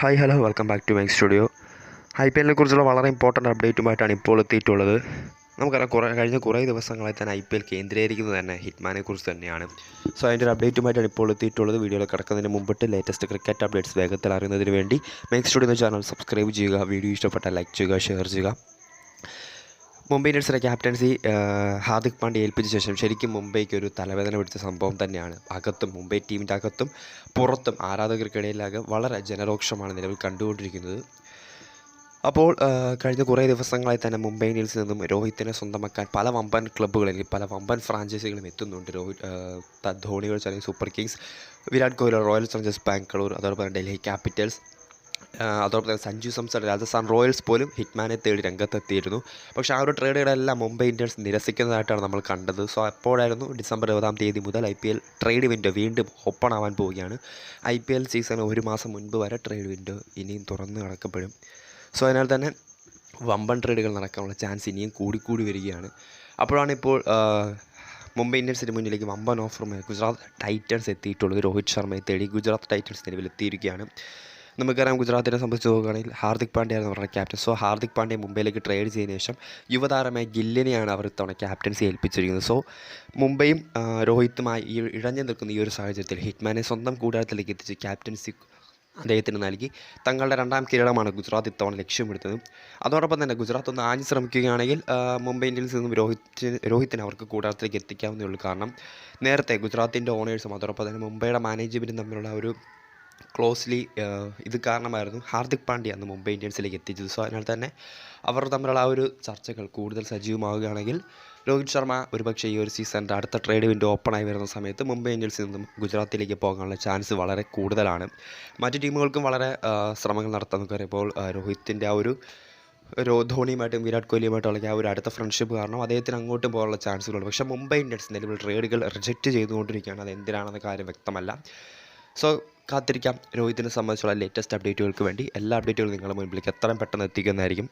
Hi hello welcome back to my studio I P എല്ലിനെ കുറിച്ചുള്ള വളരെ important അപ്ഡേറ്റുമായിട്ടാണ് ഇപ്പോൾ എത്തിയിട്ടുള്ളത്. നമുക്കറിയാം കുറേ കഴിഞ്ഞ കുറേ ദിവസങ്ങളായി തന്നെ ഐ പി എൽ കേന്ദ്രീകരിക്കുന്നത് തന്നെ ഹിറ്റ്മാനെ കുറിച്ച് തന്നെയാണ്. സോ അതിന്റെ ഒരു അപ്ഡേറ്റുമായിട്ടാണ് ഇപ്പോൾ എത്തിയിട്ടുള്ളത്. വീഡിയോയിൽ കിടക്കുന്നതിന് മുമ്പിട്ട് ലേറ്റസ്റ്റ് ക്രിക്കറ്റ് അപ്ഡേറ്റ്സ് വേഗത്തിൽ അറിയുന്നതിന് വേണ്ടി മൈ സ്റ്റുഡിയോ ചാനൽ സബ്സ്ക്രൈബ് ചെയ്യുക. വീഡിയോ ഇഷ്ടപ്പെട്ടാൽ ലൈക്ക് ചെയ്യുക ഷെയർ ചെയ്യുക. മുംബൈ ഇന്ത്യൻസിന്റെ ക്യാപ്റ്റൻസി ഹാർദിക് പാണ്ഡ്യ ഏൽപ്പിച്ച ശേഷം ശരിക്കും മുംബൈക്ക് ഒരു തലവേദന പിടിച്ച സംഭവം തന്നെയാണ്. അകത്തും മുംബൈ ടീമിന്റെ അകത്തും പുറത്തും ആരാധകർക്കിടയിലാകെ വളരെ ജനരോക്ഷമാണ് നിലവിൽ കണ്ടുകൊണ്ടിരിക്കുന്നത്. അപ്പോൾ കഴിഞ്ഞ കുറേ ദിവസങ്ങളായി തന്നെ മുംബൈ ഇന്ത്യൻസിൽ നിന്നും രോഹിത്തിനെ സ്വന്തമാക്കാൻ പല വമ്പൻ ക്ലബ്ബുകളിൽ പല വമ്പൻ ഫ്രാഞ്ചൈസികളും എത്തുന്നുണ്ട്. രോഹിത് ധോണികൾ ചെറിയ super kings Virat Kohli royal challengers Bangalore അതോടൊപ്പം ഡൽഹി ക്യാപിറ്റൽസ് അതോടൊപ്പം തന്നെ സഞ്ജു സംസൺ രാജസ്ഥാൻ റോയൽസ് പോലും ഹിറ്റ്മാനെ തേടി രംഗത്തെത്തിയിരുന്നു. പക്ഷേ ആ ഒരു ട്രേഡുകളെല്ലാം മുംബൈ ഇന്ത്യൻസ് നിരസിക്കുന്നതായിട്ടാണ് നമ്മൾ കണ്ടത്. സോ അപ്പോഴായിരുന്നു ഡിസംബർ ഇരുപതാം തീയതി മുതൽ I P L trade window വീണ്ടും ഓപ്പൺ ആവാൻ പോവുകയാണ്. ഐ പി എൽ സീസൺ ഒരു മാസം മുൻപ് വരെ ട്രേഡ് വിൻഡോ ഇനിയും തുറന്ന് കിടക്കപ്പെടും. സോ അതിനാൽ തന്നെ വമ്പൻ ട്രേഡുകൾ നടക്കാനുള്ള ചാൻസ് ഇനിയും കൂടിക്കൂടി വരികയാണ്. അപ്പോഴാണ് ഇപ്പോൾ മുംബൈ ഇന്ത്യൻസിന് മുന്നിലേക്ക് വമ്പൻ ഓഫറുമായി ഗുജറാത്ത് ടൈറ്റൻസ് എത്തിയിട്ടുള്ളത്. രോഹിത് ശർമ്മയെ തേടി ഗുജറാത്ത് ടൈറ്റൻസ് നിലവിലെത്തിയിരിക്കുകയാണ് നമുക്കറിയാം ഗുജറാത്തിനെ സംബന്ധിച്ച് നോക്കുകയാണെങ്കിൽ ഹാർദിക് പാണ്ഡ്യയാണ് അവരുടെ ക്യാപ്റ്റൻ സോ ഹാർദിക് പാണ്ഡ്യ മുംബൈയിലേക്ക് ട്രേഡ് ചെയ്തതിനു ശേഷം യുവതാരമായ ഗില്ലിനെയാണ് അവർ ഇത്തവണ ക്യാപ്റ്റൻസി ഏൽപ്പിച്ചിരിക്കുന്നത്. സോ മുംബൈയും രോഹിത്തുമായി ഈ ഇഴഞ്ഞു നിൽക്കുന്ന ഈ ഒരു സാഹചര്യത്തിൽ ഹിറ്റ്മാനെ സ്വന്തം കൂടാരത്തിലേക്ക് എത്തിച്ച് ക്യാപ്റ്റൻസി അദ്ദേഹത്തിന് നൽകി. തങ്ങളുടെ രണ്ടാം കിരീടമാണ് ഗുജറാത്ത് ഇത്തവണ ലക്ഷ്യമിടുന്നത്. അതോടൊപ്പം തന്നെ ഗുജറാത്ത് ഒന്ന് ആഞ്ഞു ശ്രമിക്കുകയാണെങ്കിൽ മുംബൈ ഇന്ത്യൻസിൽ നിന്നും രോഹിത്തിന് രോഹിത്തിന് അവർക്ക് കൂടാരത്തിലേക്ക് എത്തിക്കാവുന്നേ ഉള്ളൂ. കാരണം നേരത്തെ ഗുജറാത്തിന്റെ ഓണേഴ്സും അതോടൊപ്പം തന്നെ മുംബൈയുടെ മാനേജ്മെന്റും തമ്മിലുള്ള ഒരു ക്ലോസ്ലി ഇത് കാരണമായിരുന്നു ഹാർദിക് പാണ്ഡ്യ അന്ന് മുംബൈ ഇന്ത്യൻസിലേക്ക് എത്തിച്ചത്. സോ അതിനാൽ തന്നെ അവർ തമ്മിലുള്ള ആ ഒരു ചർച്ചകൾ കൂടുതൽ സജീവമാവുകയാണെങ്കിൽ രോഹിത് ശർമ്മ ഒരുപക്ഷെ ഈ ഒരു സീസണിന്റെ അടുത്ത ട്രേഡ് വിൻഡോ ഓപ്പൺ ആയി വരുന്ന സമയത്ത് മുംബൈ ഇന്ത്യൻസിൽ നിന്നും ഗുജറാത്തിലേക്ക് പോകാനുള്ള ചാൻസ് വളരെ കൂടുതലാണ്. മറ്റു ടീമുകൾക്കും വളരെ ശ്രമങ്ങൾ നടത്താൻ നമുക്കറിയപ്പോൾ രോഹിത്തിന്റെ ആ ഒരു രോ ധോണിയുമായിട്ടും വിരാട് കോഹ്ലിയുമായിട്ടുള്ള ആ ഒരു അടുത്ത ഫ്രണ്ട്ഷിപ്പ് കാരണം അദ്ദേഹത്തിന് അങ്ങോട്ടും പോകാനുള്ള ചാൻസുകളുണ്ട് പക്ഷേ മുംബൈ ഇന്ത്യൻസ് നിലവിൽ ട്രേഡുകൾ റിജക്റ്റ് ചെയ്തുകൊണ്ടിരിക്കുകയാണ്. അത് എന്തിനാണെന്ന കാര്യം വ്യക്തമല്ല. സോ കാത്തിരിക്കാം. രോഹിതിനെ സംബന്ധിച്ചുള്ള ലേറ്റസ്റ്റ് അപ്ഡേറ്റുകൾക്ക് വേണ്ടി എല്ലാ അപ്ഡേറ്റുകളും നിങ്ങളുടെ മുൻപിലേക്ക് എത്രയും പെട്ടെന്ന് എത്തിക്കുന്നതായിരിക്കും.